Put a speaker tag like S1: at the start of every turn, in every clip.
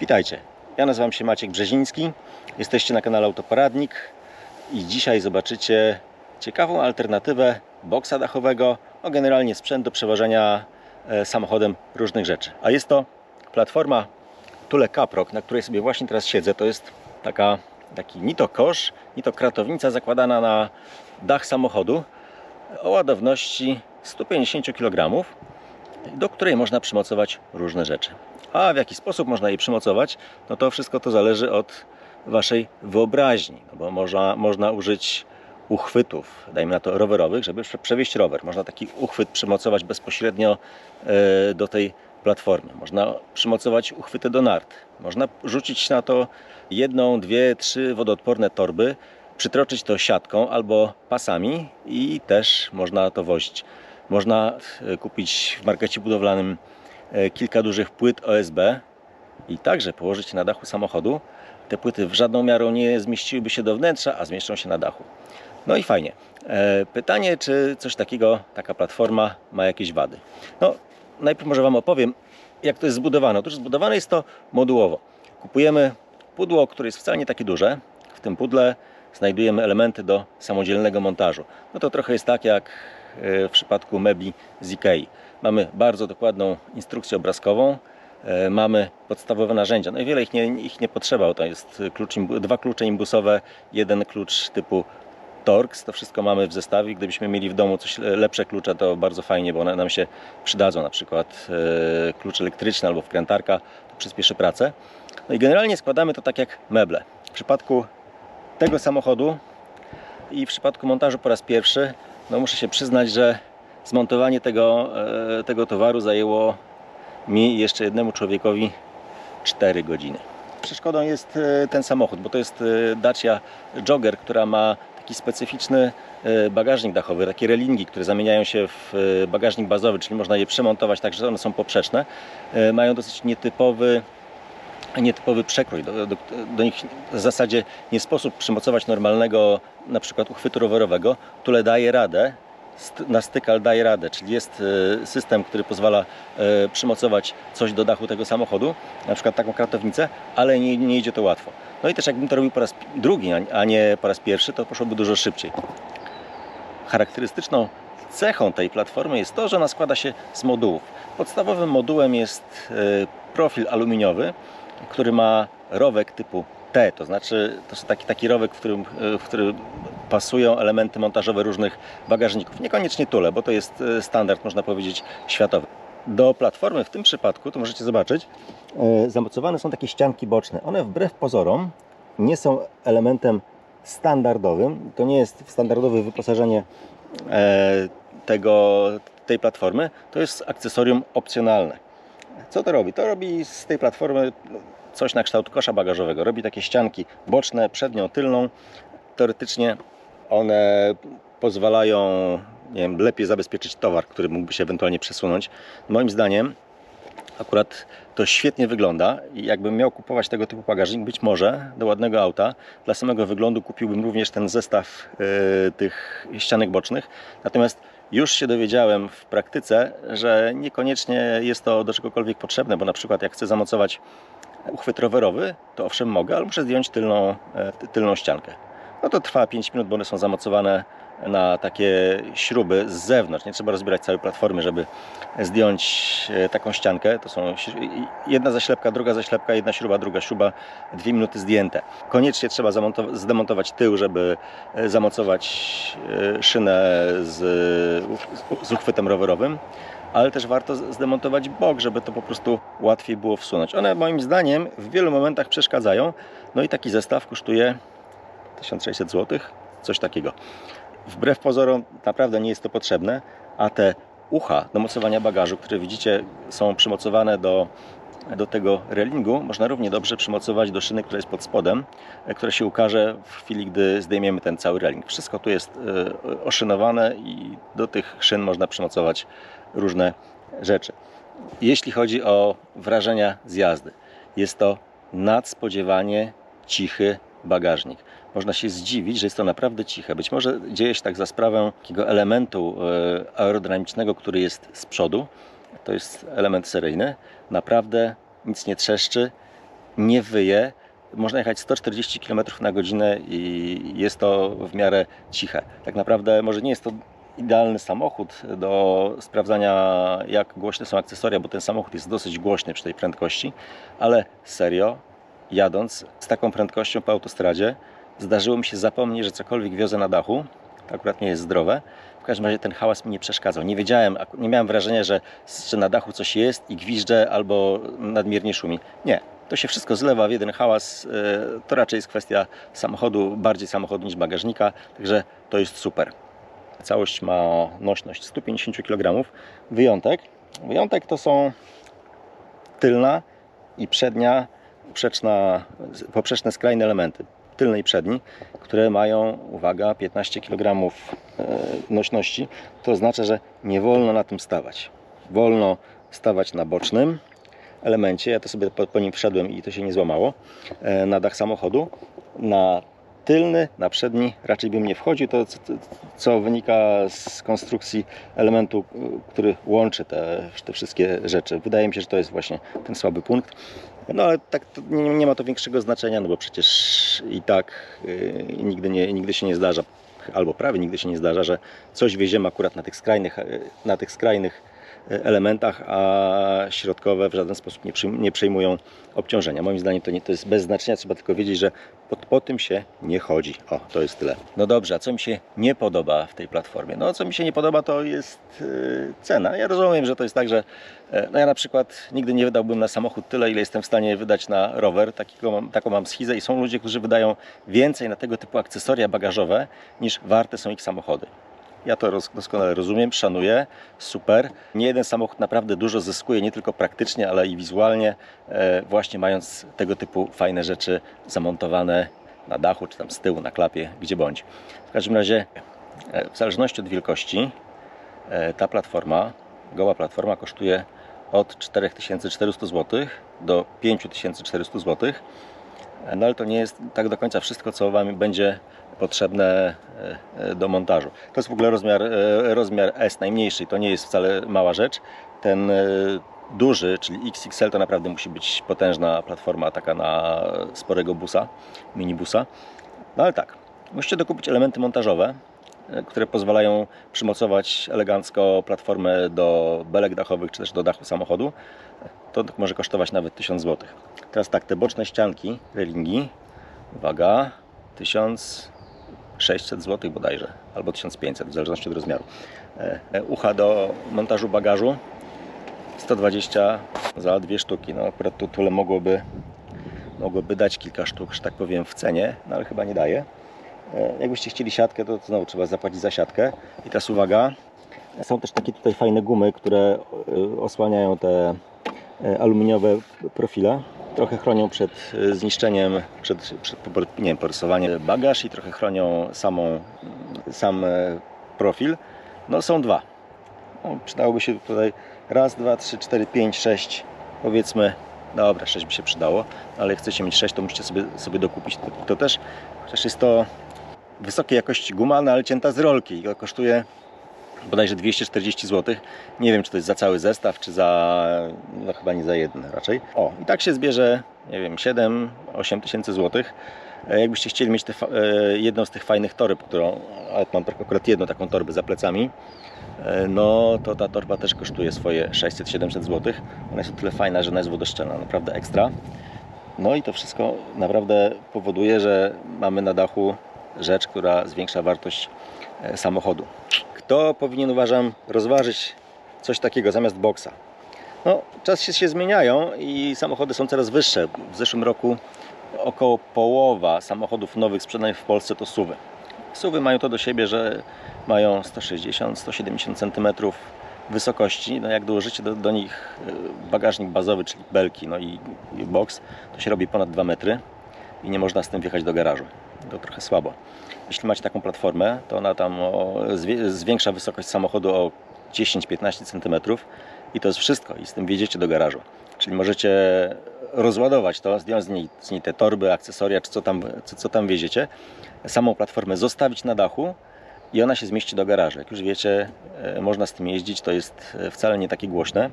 S1: Witajcie, ja nazywam się Maciek Brzeziński, jesteście na kanale Autoporadnik i dzisiaj zobaczycie ciekawą alternatywę boksa dachowego, no generalnie sprzęt do przewożenia e, samochodem różnych rzeczy. A jest to platforma Tule Caprock, na której sobie właśnie teraz siedzę. To jest taka, taki ni to kosz, ni to kratownica zakładana na dach samochodu o ładowności 150 kg, do której można przymocować różne rzeczy. A w jaki sposób można jej przymocować, no to wszystko to zależy od Waszej wyobraźni, no bo można, można użyć uchwytów, dajmy na to rowerowych, żeby prze- przewieźć rower. Można taki uchwyt przymocować bezpośrednio e, do tej platformy. Można przymocować uchwyty do nart. Można rzucić na to jedną, dwie, trzy wodoodporne torby, przytroczyć to siatką albo pasami i też można to wozić. Można e, kupić w markecie budowlanym kilka dużych płyt OSB i także położyć na dachu samochodu. Te płyty w żadną miarą nie zmieściłyby się do wnętrza, a zmieszczą się na dachu. No i fajnie. E, Pytanie, czy coś takiego, taka platforma ma jakieś wady? No, najpierw może Wam opowiem, jak to jest zbudowane. Otóż zbudowane jest to modułowo. Kupujemy pudło, które jest wcale nie takie duże. W tym pudle znajdujemy elementy do samodzielnego montażu. No to trochę jest tak jak e, w przypadku mebli z Ikei. Mamy bardzo dokładną instrukcję obrazkową, e, mamy podstawowe narzędzia. No i wiele ich nie, ich nie potrzeba. To jest klucz, dwa klucze imbusowe, jeden klucz typu Torx. To wszystko mamy w zestawie. Gdybyśmy mieli w domu coś le- lepsze klucze, to bardzo fajnie, bo one nam się przydadzą. Na przykład e, klucz elektryczny albo wkrętarka. To przyspieszy pracę. No i generalnie składamy to tak jak meble. W przypadku tego samochodu i w przypadku montażu po raz pierwszy, no muszę się przyznać, że zmontowanie tego, e, tego towaru zajęło mi jeszcze jednemu człowiekowi 4 godziny. Przeszkodą jest e, ten samochód, bo to jest e, Dacia Jogger, która ma taki specyficzny bagażnik dachowy, takie relingi, które zamieniają się w bagażnik bazowy, czyli można je przemontować tak, że one są poprzeczne. Mają dosyć nietypowy nietypowy przekrój. Do, do, do nich w zasadzie nie sposób przymocować normalnego na przykład uchwytu rowerowego. Tule daje radę, na stykal daje radę, czyli jest e, system, który pozwala e, przymocować coś do dachu tego samochodu, na przykład taką kratownicę, ale nie, nie idzie to łatwo. No i też jakbym to robił po raz drugi, a- nie po raz pierwszy, to poszłoby dużo szybciej. Charakterystyczną cechą tej platformy jest to, że ona składa się z modułów. Podstawowym modułem jest e, profil aluminiowy, który ma rowek typu T, to znaczy to jest taki, taki rowek, w którym, w którym pasują elementy montażowe różnych bagażników. Niekoniecznie tule, bo to jest e, standard, można powiedzieć, światowy. Do platformy w tym przypadku, to możecie zobaczyć, e, zamocowane są takie ścianki boczne. One wbrew pozorom nie są elementem standardowym. To nie jest standardowe wyposażenie e, tego, tej platformy. To jest akcesorium opcjonalne. Co to robi? To robi z tej platformy coś na kształt kosza bagażowego. Robi takie ścianki boczne, przednią, tylną. Teoretycznie one pozwalają nie wiem, lepiej zabezpieczyć towar, który mógłby się ewentualnie przesunąć. Moim zdaniem akurat to świetnie wygląda i jakbym miał kupować tego typu bagażnik, być może do ładnego auta, dla samego wyglądu kupiłbym również ten zestaw e, tych ścianek bocznych. Natomiast już się dowiedziałem w praktyce, że niekoniecznie jest to do czegokolwiek potrzebne, bo na przykład jak chcę zamocować uchwyt rowerowy, to owszem mogę, ale muszę zdjąć tylną, e, ty- tylną ściankę. No to trwa 5 minut, bo one są zamocowane na takie śruby z zewnątrz. Nie trzeba rozbierać całej platformy, żeby zdjąć e, taką ściankę. To są jedna zaślepka, druga zaślepka, jedna śruba, druga śruba, dwie minuty zdjęte. Koniecznie trzeba zdemontować tył, żeby e, zamocować e, szynę z, z uchwytem rowerowym. Ale też warto zdemontować bok, żeby to po prostu łatwiej było wsunąć. One moim zdaniem w wielu momentach przeszkadzają. No i taki zestaw kosztuje 1600 zł, coś takiego. Wbrew pozorom naprawdę nie jest to potrzebne, a te ucha do mocowania bagażu, które widzicie są przymocowane do, do tego relingu, można równie dobrze przymocować do szyny, która jest pod spodem, e, która się ukaże w chwili, gdy zdejmiemy ten cały reling. Wszystko tu jest e, oszynowane i do tych szyn można przymocować różne rzeczy. Jeśli chodzi o wrażenia z jazdy, jest to nadspodziewanie cichy bagażnik. Można się zdziwić, że jest to naprawdę ciche. Być może dzieje się tak za sprawą takiego elementu e, aerodynamicznego, który jest z przodu. To jest element seryjny. Naprawdę nic nie trzeszczy. nie wyje. Można jechać 140 km na godzinę i jest to w miarę ciche. Tak naprawdę może nie jest to idealny samochód do sprawdzania jak głośne są akcesoria, bo ten samochód jest dosyć głośny przy tej prędkości, ale serio, jadąc z taką prędkością po autostradzie, zdarzyło mi się zapomnieć, że cokolwiek wiozę na dachu, to akurat nie jest zdrowe. W każdym razie ten hałas mi nie przeszkadzał. Nie wiedziałem, nie miałem wrażenia, że, że na dachu coś jest i gwizdże albo nadmiernie szumi. Nie. To się wszystko zlewa w jeden hałas. e, To raczej jest kwestia samochodu, bardziej samochodu niż bagażnika, także to jest super. Całość ma nośność 150 kg. Wyjątek. Wyjątek to są tylna i przednia poprzeczne skrajne elementy, tylny i przedni, które mają, uwaga, 15 kg e, nośności. To oznacza, że nie wolno na tym stawać. Wolno stawać na bocznym elemencie, ja to sobie po, po nim wszedłem i to się nie złamało, e, na dach samochodu. Na tylny, na przedni raczej bym nie wchodził, to co, co wynika z konstrukcji elementu, y, który łączy te, te wszystkie rzeczy. Wydaje mi się, że to jest właśnie ten słaby punkt. No ale tak nie, nie ma to większego znaczenia, no bo przecież i tak yy, nigdy, nie, nigdy się nie zdarza, albo prawie nigdy się nie zdarza, że coś wieziemy akurat na tych skrajnych, na tych skrajnych elementach, a środkowe w żaden sposób nie, przejmują obciążenia. Moim zdaniem to, nie, to jest bez znaczenia, trzeba tylko wiedzieć, że po, po tym się nie chodzi. O, to jest tyle. No dobrze, a co mi się nie podoba w tej platformie? No co mi się nie podoba to jest yy, cena. Ja rozumiem, że to jest tak, że e, no ja na przykład nigdy nie wydałbym na samochód tyle, ile jestem w stanie wydać na rower. Takiego mam, taką mam schizę i są ludzie, którzy wydają więcej na tego typu akcesoria bagażowe niż warte są ich samochody. Ja to doskonale rozumiem, szanuję, super. Nie jeden samochód naprawdę dużo zyskuje, nie tylko praktycznie, ale i wizualnie, e, właśnie mając tego typu fajne rzeczy zamontowane na dachu, czy tam z tyłu, na klapie, gdzie bądź. W każdym razie, e, w zależności od wielkości, e, ta platforma, goła platforma kosztuje od 4400 zł do 5400 zł. No ale to nie jest tak do końca wszystko, co Wam będzie potrzebne e, e, do montażu. To jest w ogóle rozmiar, e, rozmiar S najmniejszy, to nie jest wcale mała rzecz. Ten duży, czyli XXL, to naprawdę musi być potężna platforma, taka na sporego busa, minibusa. No ale tak, musicie dokupić elementy montażowe, które pozwalają przymocować elegancko platformę do belek dachowych, czy też do dachu samochodu. To może kosztować nawet 1000 zł. Teraz tak, te boczne ścianki, railingi, uwaga, 1600 zł bodajże, albo 1500, w zależności od rozmiaru. E, e, Ucha do montażu bagażu 120 za dwie sztuki. No akurat tu tyle mogłoby, mogłoby dać kilka sztuk, że tak powiem, w cenie, no ale chyba nie daje. E, Jakbyście chcieli siatkę, to znowu trzeba zapłacić za siatkę. I teraz uwaga, są też takie tutaj fajne gumy, które osłaniają te aluminiowe profile. Trochę chronią przed e, zniszczeniem, przed, przed nie porysowaniem bagaż i trochę chronią samą, sam e, profil. No są dwa. No, przydałoby się tutaj raz, dwa, trzy, cztery, pięć, sześć, powiedzmy. Dobra, sześć by się przydało, ale jak chcecie mieć sześć, to musicie sobie, sobie dokupić to, to też. Chociaż jest to wysokiej jakości guma, no ale cięta z rolki i kosztuje bodajże 240 zł. Nie wiem, czy to jest za cały zestaw, czy za. No chyba nie za jeden raczej. O, i tak się zbierze, nie wiem, 7-8 tysięcy złotych. E, Jakbyście chcieli mieć te, e, jedną z tych fajnych toreb, którą. Ale mam akurat jedną taką torbę za plecami. e, No to ta torba też kosztuje swoje 600-700 zł. Ona jest o tyle fajna, że ona jest wodoszczelna, naprawdę ekstra. No i to wszystko naprawdę powoduje, że mamy na dachu rzecz, która zwiększa wartość samochodu. Kto powinien, uważam, rozważyć coś takiego zamiast boksa? No, czasy się zmieniają i samochody są coraz wyższe. W zeszłym roku około połowa samochodów nowych sprzedanych w Polsce to SUVy. SUVy mają to do siebie, że mają 160-170 cm wysokości. No jak dołożycie do, do nich e, bagażnik bazowy, czyli belki, no i, i box, to się robi ponad 2 metry i nie można z tym wjechać do garażu. To trochę słabo. Jeśli macie taką platformę, to ona tam zwiększa wysokość samochodu o 10-15 cm i to jest wszystko. I z tym wjedziecie do garażu. Czyli możecie rozładować to, zdjąć z niej, z niej te torby, akcesoria, czy co tam, co, co tam wieziecie, samą platformę zostawić na dachu i ona się zmieści do garażu. Jak już wiecie, e, można z tym jeździć, to jest e, wcale nie takie głośne.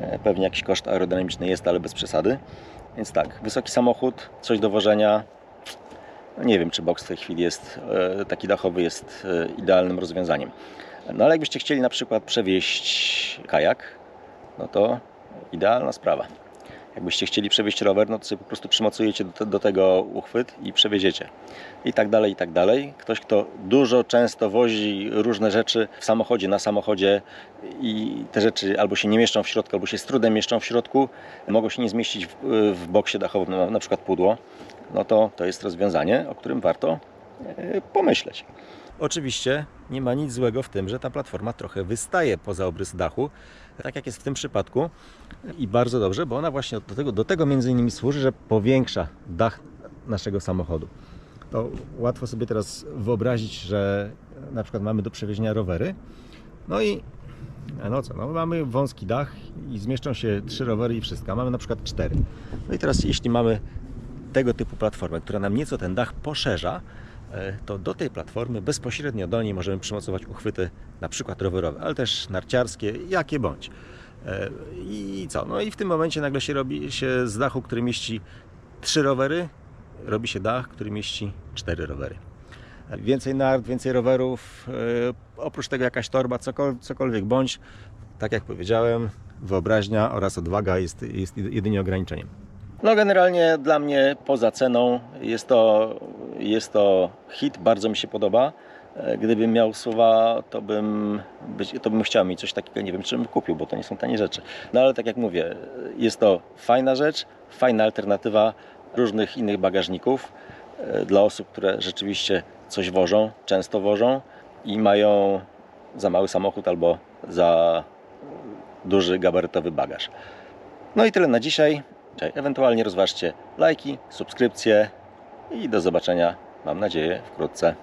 S1: E, Pewnie jakiś koszt aerodynamiczny jest, ale bez przesady. Więc tak, wysoki samochód, coś do wożenia. No Nie wiem, czy boks w tej chwili jest e, taki dachowy jest e, idealnym rozwiązaniem. No ale jakbyście chcieli na przykład przewieźć kajak, no to idealna sprawa. Jakbyście chcieli przewieźć rower, no to sobie po prostu przymocujecie do, do tego uchwyt i przewieziecie. I tak dalej, i tak dalej. Ktoś, kto dużo, często wozi różne rzeczy w samochodzie, na samochodzie i te rzeczy albo się nie mieszczą w środku, albo się z trudem mieszczą w środku, mogą się nie zmieścić w, w boksie dachowym, na, przykład pudło, no to to jest rozwiązanie, o którym warto pomyśleć. Oczywiście nie ma nic złego w tym, że ta platforma trochę wystaje poza obrys dachu, tak jak jest w tym przypadku i bardzo dobrze, bo ona właśnie do tego, do tego między innymi służy, że powiększa dach naszego samochodu. To łatwo sobie teraz wyobrazić, że na przykład mamy do przewiezienia rowery, no i no co, no mamy wąski dach i zmieszczą się trzy rowery i wszystko, mamy na przykład cztery. No i teraz jeśli mamy tego typu platformę, która nam nieco ten dach poszerza, e, to do tej platformy bezpośrednio do niej możemy przymocować uchwyty na przykład rowerowe, ale też narciarskie, jakie bądź. E, I co? No i w tym momencie nagle się robi się z dachu, który mieści trzy rowery, robi się dach, który mieści cztery rowery. Więcej nart, więcej rowerów, e, oprócz tego jakaś torba, cokol- cokolwiek bądź, tak jak powiedziałem, wyobraźnia oraz odwaga jest, jest jedynie ograniczeniem. No generalnie dla mnie poza ceną jest to, jest to hit, bardzo mi się podoba. E, Gdybym miał słowa, to bym, być, to bym chciał mieć coś takiego, nie wiem czy bym kupił, bo to nie są tanie rzeczy. No ale tak jak mówię, jest to fajna rzecz, fajna alternatywa różnych innych bagażników e, dla osób, które rzeczywiście coś wożą, często wożą i mają za mały samochód albo za duży gabarytowy bagaż. No i tyle na dzisiaj. Ewentualnie rozważcie lajki, subskrypcje i do zobaczenia, mam nadzieję, wkrótce.